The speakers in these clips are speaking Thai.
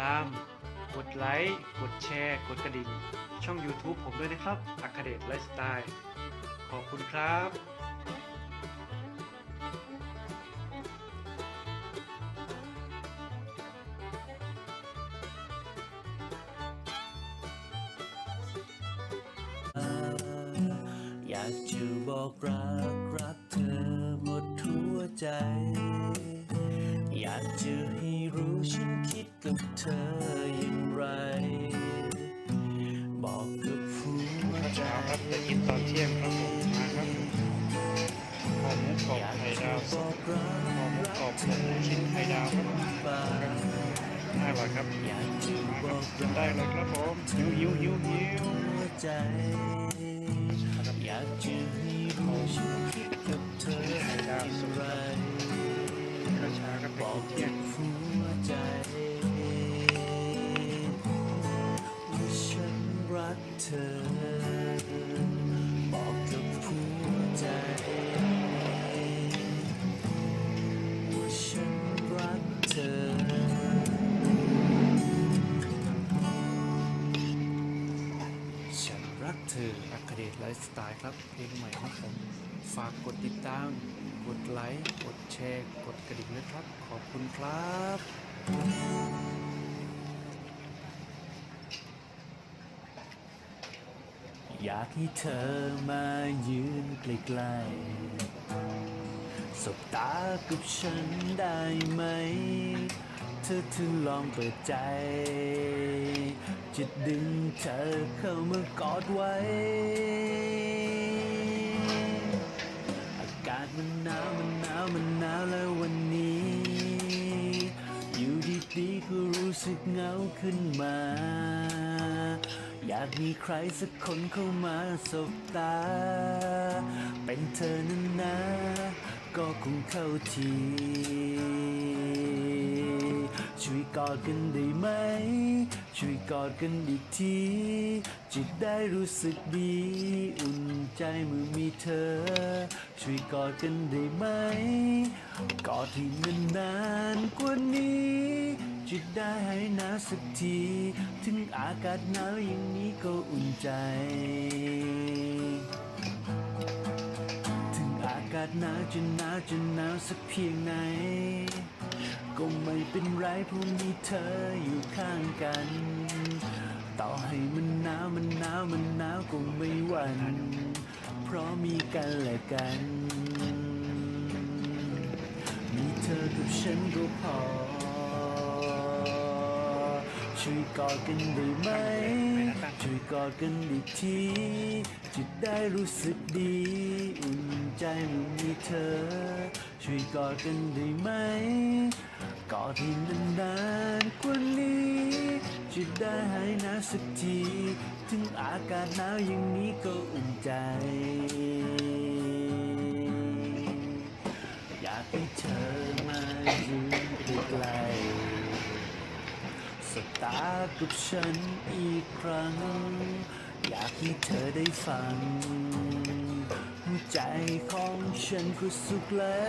ตาม กดไลค์ กดแชร์ กดกระดิ่ง ช่อง YouTube ผมด้วยนะครับอัคเดตไลฟ์สไตล์ ขอบคุณครับอยากจะบอกรักรักเธอหมดหัวใจ อยากจะให้รู้ฉันคิดกับเธออย่างไร บอกกับหัวใจเช้าครับไปกินตอนเที่ยงครับผมมาครับหอมหมูกรอบไข่ดาวบสอดกรักหอมหมูกรอบหมูชิ้นไข่ดาวครับบ้างน่าอร่อยครับมาครับกินได้เลยครับผมหิวหิวหิวหิวหัวใจอยากจะให้รู้ฉันคิดกับเธออย่างไร ช้าครับไปกินเที่ยง เดตไลฟ์สไตล์ครับ เพลงใหม่ของผม ฝากกดติดตาม กดไลค์ กดแชร์ กดกระดิ่งด้วยครับ ขอบคุณครับอยากให้เธอมายืนใกล้ๆสบตากับฉันได้ไหม ธอถึงลองเปิดใจ จะดึงเธอเข้ามากอดไว้ อากาศมันหนาวมันหนาวมันหนาวแล้ววันนี้ อยู่ดีๆก็รู้สึกเหงาขึ้นมา อยากมีใครสักคนเข้ามาสบตา เป็นเธอนั้นนะ ก็คงเข้าที ช่วยกอดกันได้ไหม ช่วยกอดกันอีกทีจะได้รู้สึกดี อุ่นใจเมื่อมีเธอ ช่วยกอดกันได้ไหม กอดที่นานๆกว่านี้จะได้ให้หนาวสักที ถึงอากาศหนาวอย่างนี้ก็อุ่นใจ ถึงอากาศหนาวจะหนาวจะหนาวสักเพียงไหน ก็ไม่เป็นไรเพราะมีเธออยู่ข้างกัน ต่อให้มันหนาวมันหนาวมันหนาวก็ไม่หวั่นเพราะมีกันและกัน มีเธอกับฉันก็พอ ช่วยกอดกันได้ไหม ช่วยกอดกันอีกทีจะได้รู้สึกดี อุ่นใจเมื่อมีเธอ ช่วยกอดกันได้ไหม กอที่นานๆกว่านี้จะได้หายหนาวสักที ถึงอากาศหนาวอย่างนี้ก็อุ่นใจ อยากให้เธอมาอยืนใกล้สตากับฉันอีกครั้ง อยากให้เธอได้ฟังหัวใจของฉันก็สุขแล้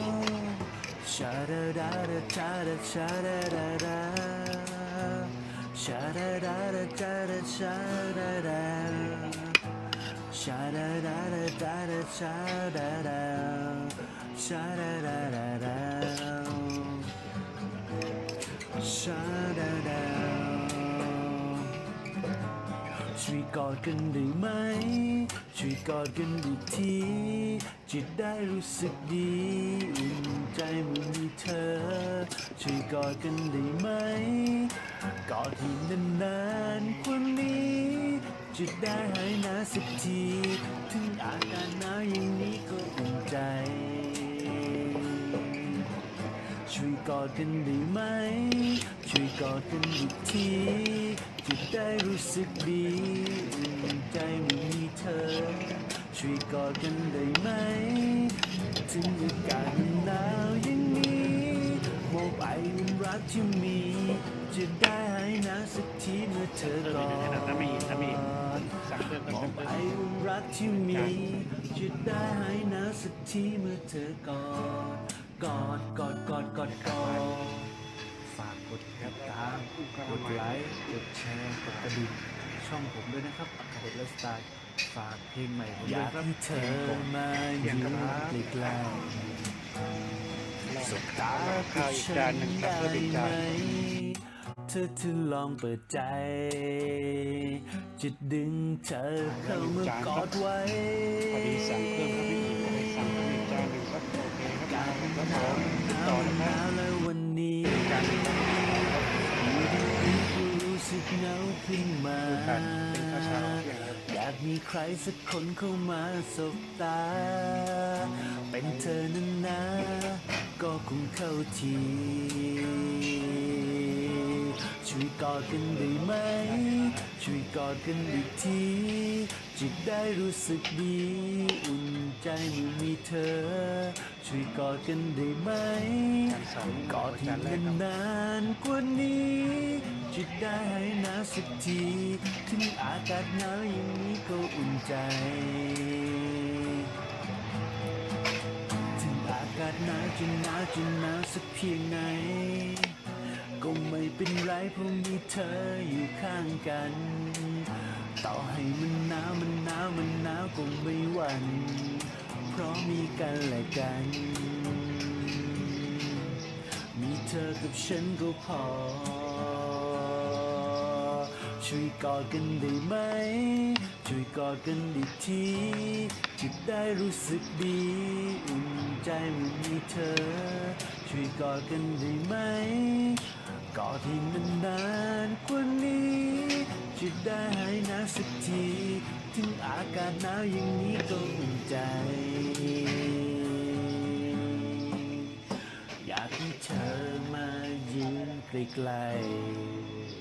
ว ชาดาดาดาชาดาชาดาดาดาชาดาดาดาชาดาชาดาดา Sha da da da da da sha da da sha da da da da sha da da ช่วยกอดกันได้ไหม ช่วยกอดกันอีกทีจิตได้รู้สึกดีอุ่นใจเมื่อมีเธอ ช่วยกอดกันได้ไหม กอดที่นานๆคนนี้จิตได้หายหนาสักที ถึงอากาศหนาวอย่างนี้ก็อุ่นใจ ช่วยกอดกันได้ไหม ช่วยกอดกันอีกที จะได้รู้สึกดีอุ่นใจเมื่อมีเธอ ช่วยกอดกันได้ไหม ถึงอากาศหนาวอย่างนี้มอบไออุ่นรักที่มี จะได้หายหนาวสักทีเมื่อเธอกอดถ้ามีถ้ามีสั่งเพิ่มมเติอมบไออุ่นรักที่มี จะได้หายหนาวสักทีเมื่อเธอกอด กอดกอดกอดกอดกอดฝากกดติดตามกดไลค์กดแชร์กดกระดิ่งช่องผมด้วยนะครับอัคเดตไลฟ์สไตล์ฝากเพลงใหม่ผมด้ยาวยครับเธอมาอยืนใกล้ๆสบตากับฉันได้ไหมเธอจะลองเปิดใจ จะดึงเธอเข้ามากอดไว้พอดีสั่งเพิ่มครับพี่ อนะหครันาวบแล้ววันนี้รู้สึกหนาวเช้าเที่ยงครับอยากมีใครสักคนเข้ามาสบตา เป็นเธอนั้นนะก็คงเข้าทีช่วยกอดกันได้ไหม ช่วยกอดกันอีกที จะได้รู้สึกดี อุ่นใจเมื่อมีเธอ ช่วยกอดกันได้ไหมกอดที่จานแรกครับนานกว่านี้จะได้ให้หนาวสักทีถึงอากาศหนาวอย่างนี้ก็อุ่นใจถึงอากาศหนาวจะหนาวจะหนาวสักเพียงไหนก็ไม่เป็นไรเพราะมีเธออยู่ข้างกัน ต่อให้มันหนาวมันหนาวมันหนาวก็ไม่หวั่นเพราะมีกันและกัน มีเธอกับฉันก็พอ ช่วยกอดกันได้ไหม ช่วยกอดกันอีกทีจะได้รู้สึกดีอุ่นใจเมื่อมีเธอ ช่วยกอดกันได้ไหม กอดที่นานๆกว่านี้ จะได้หายหนาวสักที ถึงอากาศหนาวอย่างนี้ก็อุ่นใจ อยากให้เธอมายืนใกล้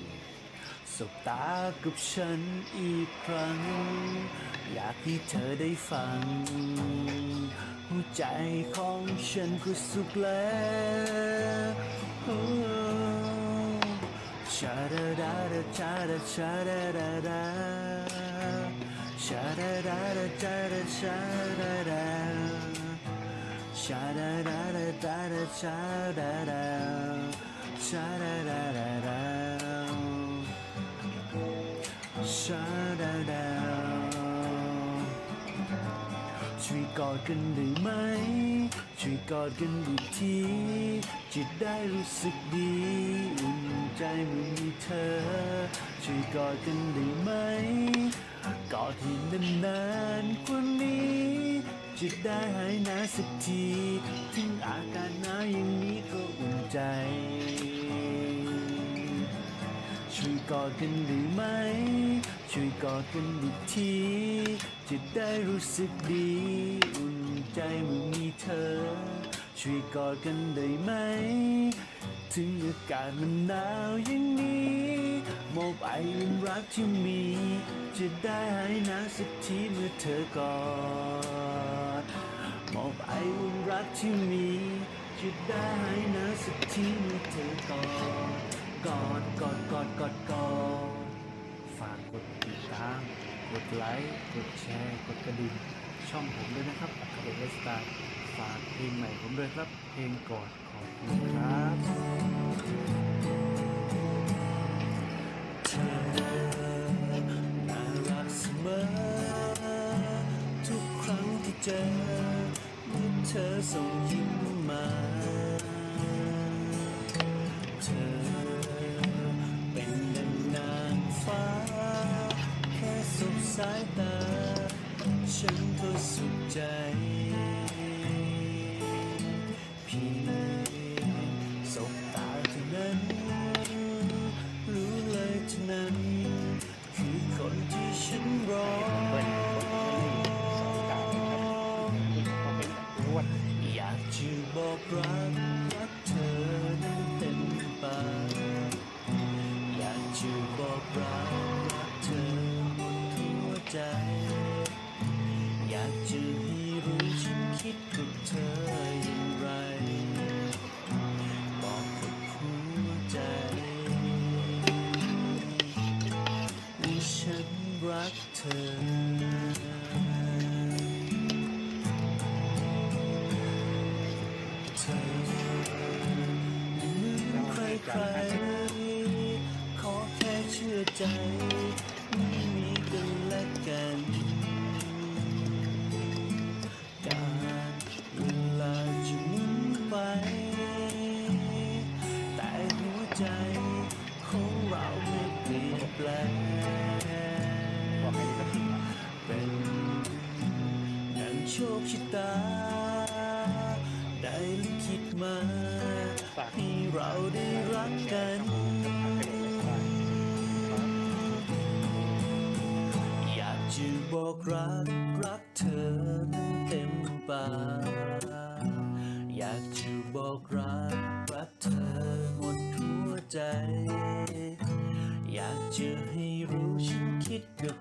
ๆสบตากับฉันอีกครั้ง อยากให้เธอได้ฟัง หัวใจของฉันก็สุขแล้ว โอ้ชาดาดาดาชาดาชาดาดาดาชาดาดาดาชาดาชาดาดา Sha da da da da da sha da da sha da da da da sha da da ช่วยกอดกันได้ไหม ช่วยกอดกันอีกทีจะได้รู้สึกดีอุ่นใจเมื่อมีเธอ ช่วยกอดกันได้ไหม กอดที่นานๆกว่านี้จะได้หายหนาวสักทีถึงอากาศหนาวอย่างนี้ก็อุ่นใจ ช่วยกอดกันได้ไหม ช่วยกอดกันอีกที จะได้รู้สึกดี อุ่นใจเมื่อมีเธอ ช่วยกอดกันได้ไหม ถึงอากาศมันหนาวอย่างนี้มอบไออุ่นรักที่มี จะได้หายหนาวสักทีเมื่อเธอกอดมอบไออุ่นรักที่มี จะได้หายหนาวสักทีเมื่อเธอกอดกอดกอดกอดกอดกอดฝากกด ตาม กดไลค์ กดแชร์ กดกระดิ่ง ช่องผมด้วยนะครับอัคเดตไลฟ์สตล์ฝากเพลงใหม่ผมด้วยครับ เพลงกอดขอบคุณครับเธอน่ารักเสมอทุกครั้งที่เจอเมื่อเธอส่งยิ้มมา ใจเพียงสบตาเท่านั้น รู้เลยเท่านั้น คือคนที่ฉันรอ ออย่างไร บอกกับหัวใจว่าฉันรักเธอเธอไม่เหมือนใครใครขอแค่เชื่อใจ โชคชะตา ได้ลิขิตมา ให้เราได้รักกัน อยากจะบอกรักรักเธอเต็มปากอยากจะบอกรักรักเธอหมดหัวใจ อยากจะให้รู้ฉันคิดกับ